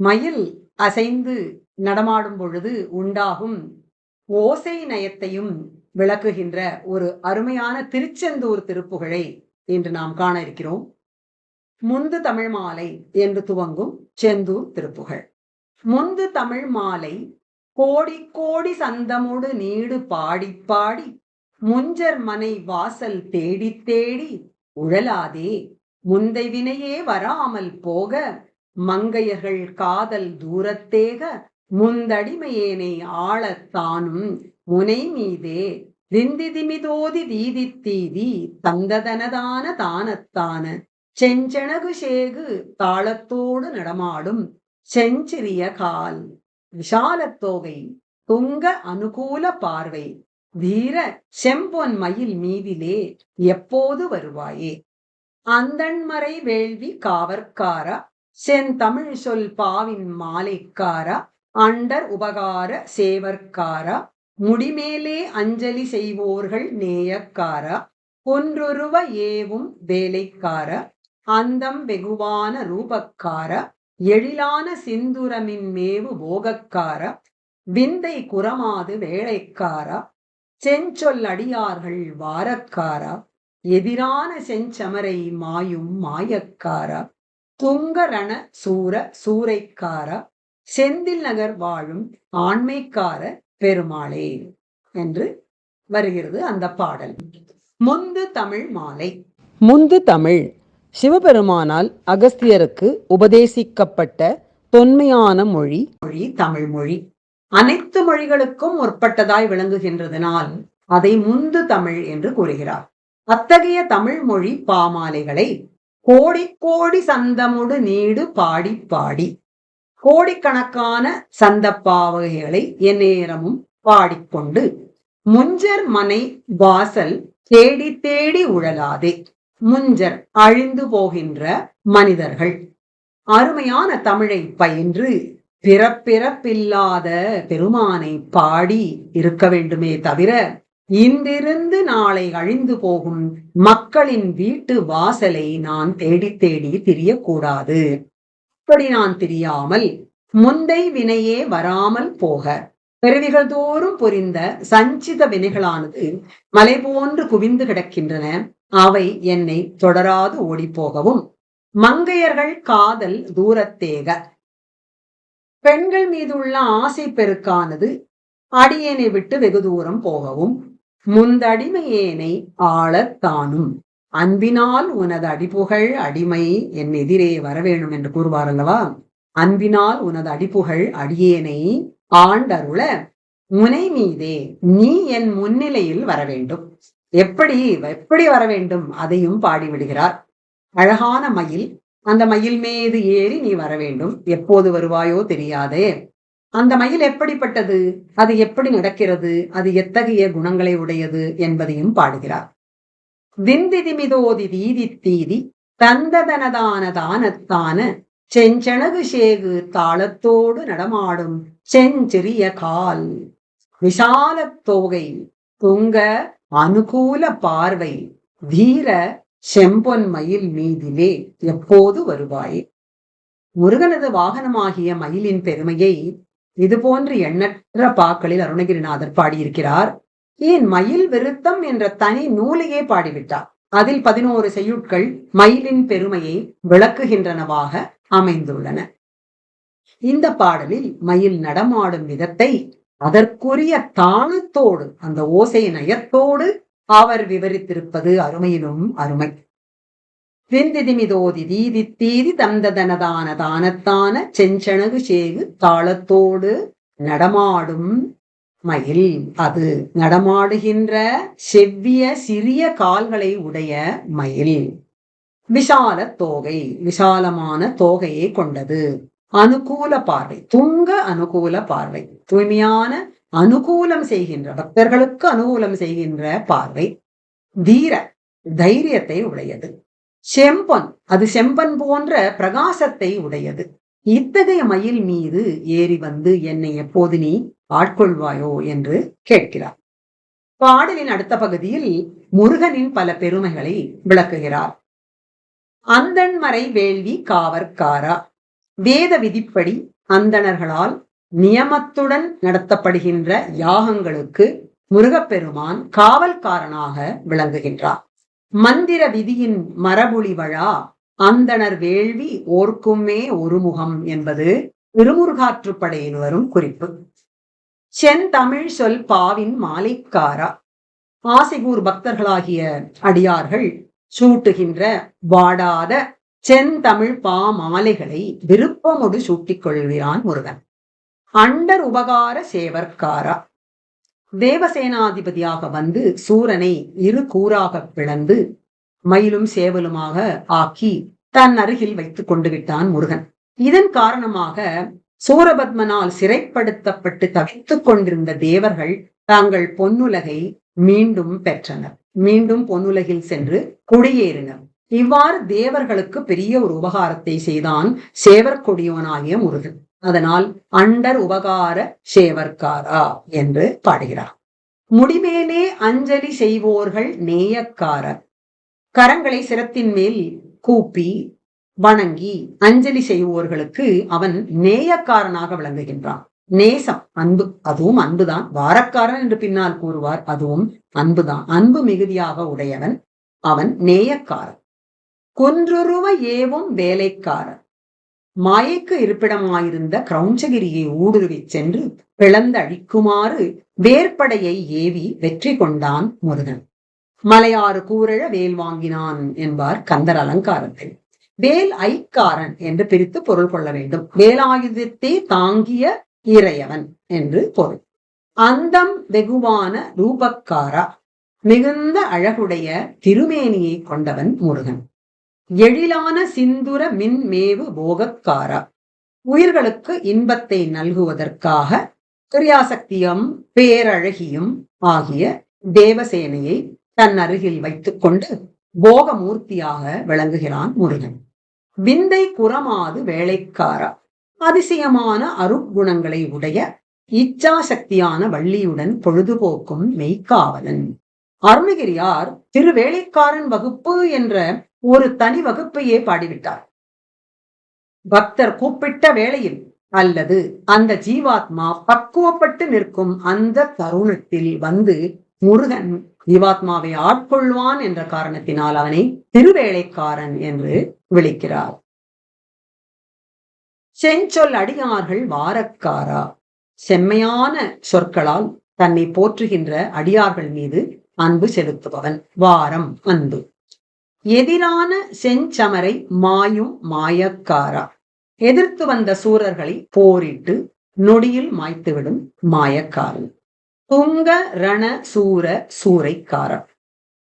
மயில் அசைந்து நடமாடும் பொழுது உண்டாகும் ஓசை நயத்தையும் விளக்குகின்ற ஒரு அருமையான திருச்செந்தூர் திருப்புகழை இன்று நாம் காண இருக்கிறோம். முந்து தமிழ் மாலை என்று துவங்கும் செந்தூர் திருப்புகழ். முந்து தமிழ் மாலை கோடி கோடி சந்தமுடு நீடு பாடி பாடி முஞ்சர் மனை வாசல் தேடி தேடி உழலாதே முந்தை வினையே வராமல் போக மங்கையர்கள் காதல் தூரத்தேக முந்தடிமையேனை ஆளத்தானும் முனை மீதே. திந்திதிமிதோதி தீதி தீதி தந்ததனதான தானத்தான செஞ்சனகு சேகு தாளத்தோடு நடமாடும் செஞ்சிறிய கால். விஷாலத்தோகை துங்க அனுகூல பார்வை. வீர செம்பொன் மயில் மீதிலே எப்போது வருவாயே? அந்தன்மறை வேள்வி காவற்கார செந்தமிழ் சொல் பாவின் மாலைக்காரா? அண்டர் உபகார சேவர்க்காரா முடிமேலே அஞ்சலி செய்வோர்கள் நேயக்காரா? ஒன்றொருவ ஏவும் வேலைக்கார? அந்தம் வெகுவான ரூபக்கார? எழிலான சிந்துரமின் மேவு போகக்கார? விந்தை குரமாது வேலைக்காரா? செஞ்சொல் அடியார்கள் வாரக்காரா? எதிரான செஞ்சமரை மாயும் மாயக்காரா? துங்கரண சூர சூறைக்காரா செந்தில் நகர் வாழும் ஆண்மைக்கார பெருமாளே என்று வருகிறது அந்த பாடல். முந்து தமிழ் மாலை. முந்து தமிழ். சிவபெருமானால் அகஸ்தியருக்கு உபதேசிக்கப்பட்ட தொன்மையான மொழி. மொழி தமிழ் மொழி. அனைத்து மொழிகளுக்கும் முற்பட்டதாய் விளங்குகின்றதனால் அதை முந்து தமிழ் என்று கூறுகிறார். அத்தகைய தமிழ் மொழி பாமாலைகளை கோடி கோடி சந்தமுடு நீடு பாடி பாடி. கோடிக்கணக்கான சந்தப்பாவகைகளை எந்நேரமும் பாடிக்கொண்டு முஞ்சர் மனை வாசல் தேடி தேடி உழலாதே. முஞ்சர் அழிந்து போகின்ற மனிதர்கள். அருமையான தமிழை பயின்று பிறப்பிறப்பில்லாத பெருமானை பாடி இருக்க வேண்டுமே தவிர இன்றிருந்து நாளை அழிந்து போகும் மக்களின் வீட்டு வாசலை நான் தேடி தேடி திரியக்கூடாது. இப்படி நான் தெரியாமல் முந்தை வினையே வராமல் போக. பிறவிகள் தோறும் புரிந்த சஞ்சித வினைகளானது மலை போன்று குவிந்து கிடக்கின்றன. அவை என்னை தொடராது ஓடிப்போகவும். மங்கையர்கள் காதல் தூரத்தேக. பெண்கள் மீதுள்ள ஆசை பெருக்கானது அடியேனை விட்டு வெகு தூரம் போகவும். முந்தடிமையேனை ஆளத்தானும் அன்பினால் உனது அடிப்புகழ் அடிமை என் எதிரே வரவேணும் என்று கூறுவார் அல்லவா அன்பினால் உனது அடிப்புகழ் அடியேனை ஆண்டருள முனை மீதே நீ என் முன்னிலையில் வர வேண்டும் எப்படி எப்படி வர வேண்டும் அதையும் பாடிவிடுகிறார். அழகான மயில் அந்த மயில் மீது ஏறி நீ வர வேண்டும் எப்போது வருவாயோ தெரியாதே. அந்த மயில் எப்படிப்பட்டது? அது எப்படி நடக்கிறது? அது எத்தகைய குணங்களை உடையது? என்பதையும் பாடுகிறார். விந்திதிமிதோதி தீதி தீதி தந்ததனதான தானத்தான சேகு தாளத்தோடு நடமாடும் செஞ்சிறிய கால். விஷால தோகை துங்க அனுகூல பார்வை தீர செம்பொன் மயில் மீதிலே எப்போது வருவாய்? முருகனது வாகனமாகிய மயிலின் பெருமையை இது போன்று எண்ணற்ற பாக்களில் அருணகிரிநாதர் பாடியிருக்கிறார். ஏன் மயில் விருத்தம் என்ற தனி நூலையே பாடிவிட்டார். அதில் பதினோரு செய்யுட்கள் மயிலின் பெருமையை விளக்குகின்றனவாக அமைந்துள்ளன. இந்த பாடலில் மயில் நடமாடும் விதத்தை அதற்குரிய தானத்தோடு அந்த ஓசை நயத்தோடு அவர் விவரித்திருப்பது அருமையிலும் அருமை. விந்திதிமிதோதி தீதி தீதி தந்ததனதான தானத்தான செஞ்சனகு சேகு தாளத்தோடு நடமாடும் மயில். அது நடமாடுகின்ற செவ்விய சிறிய கால்களை உடைய மயில். விசால தோகை விசாலமான தோகையை கொண்டது. அனுகூல பார்வை துங்க அனுகூல பார்வை. தூய்மையான அனுகூலம் செய்கின்ற பக்தர்களுக்கு அனுகூலம் செய்கின்ற பார்வை. தீர தைரியத்தை உடையது. செம்பன். அது செம்பன் போன்ற பிரகாசத்தை உடையது. இத்தகைய மயில் மீது ஏறி வந்து என்னை எப்போது நீ ஆட்கொள்வாயோ என்று கேட்கிறார். பாடலின் அடுத்த பகுதியில் முருகனின் பல பெருமைகளை விளக்குகிறார். அந்தன்மறை வேள்வி காவற்காரா. வேத விதிப்படி அந்தணர்களால் நியமத்துடன் நடத்தப்படுகின்ற யாகங்களுக்கு முருகப்பெருமான் காவல்காரனாக விளங்குகின்றார். மந்திர விதியின் மரபுளி வழா அந்தணர் வேள்வி ஓர்க்குமே ஒருமுகம் என்பது திருமுருகாற்றுப்படையில் வரும் குறிப்பு. செந்தமிழ் சொல் பாவின் மாலைக்காரா ஆசிகூர் பக்தர்களாகிய அடியார்கள் சூட்டுகின்ற வாடாத செந்தமிழ் பா மாலைகளை விருப்பமொடு சூட்டிக் கொள்கிறான் முருகன். அண்டர் உபகார சேவர்காரா தேவசேனாதிபதியாக வந்து சூரனை இரு கூறாக பிளந்து மயிலும் சேவலுமாக ஆக்கி தன் அருகில் வைத்துக் கொண்டு விட்டான் முருகன். இதன் காரணமாக சூரபத்மனால் சிறைப்படுத்தப்பட்டு தவித்துக் கொண்டிருந்த தேவர்கள் தாங்கள் பொன்னுலகை மீண்டும் பெற்றனர். மீண்டும் பொன்னுலகில் சென்று குடியேறினர். இவ்வாறு தேவர்களுக்கு பெரிய ஒரு உபகாரத்தை செய்தான் சேவர் கொடியவனாகிய முருகன். அதனால் அண்டர் உபகார சேவர்காரா என்று பாடுகிறார். முடிமேலே அஞ்சலி செய்வோர்கள் நேயக்காரர். கரங்களை சிரத்தின் மேல் கூப்பி வணங்கி அஞ்சலி செய்வோர்களுக்கு அவன் நேயக்காரனாக விளங்குகின்றான். நேசம் அன்பு அதுவும் அன்புதான். வாரக்காரன் என்று பின்னால் கூறுவார் அதுவும் அன்புதான். அன்பு மிகுதியாக உடையவன் அவன் நேயக்காரன். குன்றுருவ ஏவும் வேலைக்காரன். மாயைக்கு இருப்பிடமாயிருந்த கிரௌஞ்சகிரியை ஊடுருவிச் சென்று பிளந்து அழிக்குமாறு வேற்படையை ஏவி வெற்றி கொண்டான் முருகன். மலையாறு கூரழ வேல் வாங்கினான் என்பார் கந்தர் அலங்காரத்தில் வேல் ஐக்காரன் என்று பிரித்து பொருள் கொள்ள வேண்டும். வேலாயுதத்தை தாங்கிய இறையவன் என்று பொருள். அந்தம் வெகுவான ரூபக்காரா. மிகுந்த அழகுடைய திருமேனியை கொண்டவன் முருகன். எழிலான சிந்துர மின்மேவு போகக்காரா உயிர்களுக்கு இன்பத்தை நல்குவதற்காக கிரியாசக்தியும் பேரழகியும் ஆகிய தேவசேனையை தன் அருகில் வைத்துக் கொண்டு போகமூர்த்தியாக விளங்குகிறான் முருகன். விந்தை குரமாது வேலைக்காரா. அதிசயமான அருக்குணங்களை உடைய இச்சாசக்தியான வள்ளியுடன் பொழுதுபோக்கும் மெய்க்காவலன். அருணகிரியார் திருவேலைக்காரன் வகுப்பு என்ற ஒரு தனி வகுப்பையே பாடிவிட்டார். பக்தர் கூப்பிட்ட வேளையில் அல்லது அந்த ஜீவாத்மா பக்குவப்பட்டு நிற்கும் அந்த தருணத்தில் வந்து முருகன் ஜீவாத்மாவை ஆட்கொள்வான் என்ற காரணத்தினால் அவனை திருவேளைக்காரன் என்று விളിக்கிறார் செஞ்சொல் அடியார்கள் வாரக்காரா? செம்மையான சொற்களால் தன்னை போற்றுகின்ற அடியார்கள் மீது அன்பு செலுத்துபவன் வாரம் அன்பு. எதிரான செஞ்சமரை மாயும் மாயக்காரா? எதிர்த்து வந்த சூரர்களை போரிட்டு நொடியில் மாய்த்துவிடும் மாயக்காரன். துங்க ரண சூர சூறைக்காரன்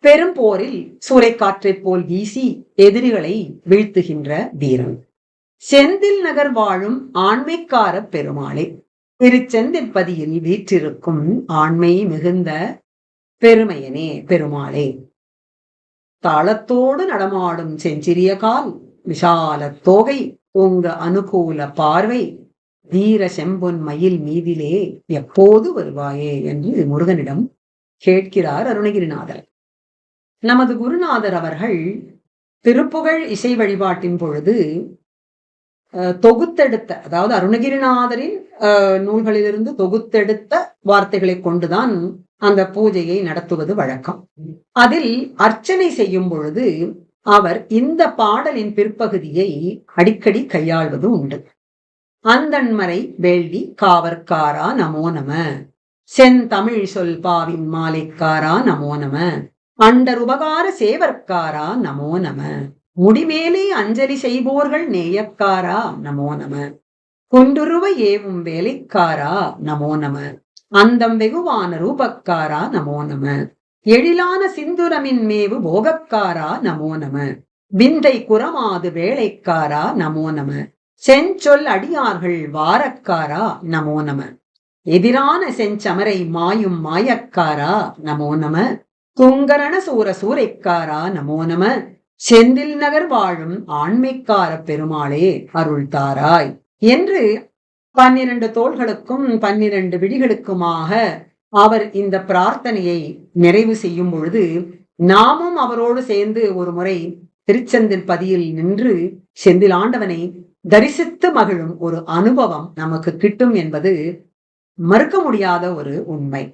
பெரும் போரில் சூறைக்காற்றைப் போல் வீசி எதிரிகளை வீழ்த்துகின்ற வீரன். செந்தில் நகர் வாழும் ஆண்மைக்கார பெருமாளே திருச்செந்திற்பதியில் வீற்றிருக்கும் ஆண்மை மிகுந்த பெருமையனே பெருமாளே. தாளத்தோடு நடமாடும் செஞ்சிறிய கால் விஷால தோகை உங்க அனுகூல பார்வை வீர செம்பொன் மயில் மீதிலே எப்போது வருவாயே என்று முருகனிடம் கேட்கிறார் அருணகிரிநாதர். நமது குருநாதர் அவர்கள் திருப்புகழ் இசை வழிபாட்டின் பொழுது தொகுத்தெடுத்த அதாவது அருணகிரிநாதரின் நூல்களிலிருந்து தொகுத்தெடுத்த வார்த்தைகளை கொண்டுதான் அந்த பூஜையை நடத்துவது வழக்கம். அதில் அர்ச்சனை செய்யும் பொழுது அவர் இந்த பாடலின் பிற்பகுதியை அடிக்கடி கையாள்வது உண்டு. அந்தன்மறை வேள்வி காவற்காரா நமோ நம. செந்தமிழ் சொல் பாவின் மாலைக்காரா நமோ நம. அண்டர் உபகார சேவர்க்காரா நமோ நம. முடிவேலே அஞ்சலி செய்வோர்கள் நேயக்காரா? நமோ நம. குண்டுருவ ஏவும் வேலைக்காரா? நமோ நம. அந்தம் வெகுவான ரூபக்காரா? நமோ நம. எழிலான சிந்துரமின் மேவு போகக்காரா? நமோ நம. விந்தை குரமாது வேலைக்காரா? நமோ நம. செஞ்சொல் அடியார்கள் வாரக்காரா? நமோ நம. எதிரான செஞ்சமரை மாயும் மாயக்காரா? நமோ நம. குங்கரண சூர சூரைக்காரா நமோ நம. செந்தில் நகர் வாழும் ஆண்மைக்கார பெருமாளே அருள்தாராய் என்று பன்னிரண்டு தோள்களுக்கும் பன்னிரண்டு விழிகளுக்குமாக அவர் இந்த பிரார்த்தனையை நிறைவு செய்யும் பொழுது நாமும் அவரோடு சேர்ந்து ஒரு முறை திருச்செந்தில் பதியில் நின்று செந்தில் ஆண்டவனை தரிசித்து மகிழும் ஒரு அனுபவம் நமக்கு கிட்டும் என்பது மறுக்க முடியாத ஒரு உண்மை.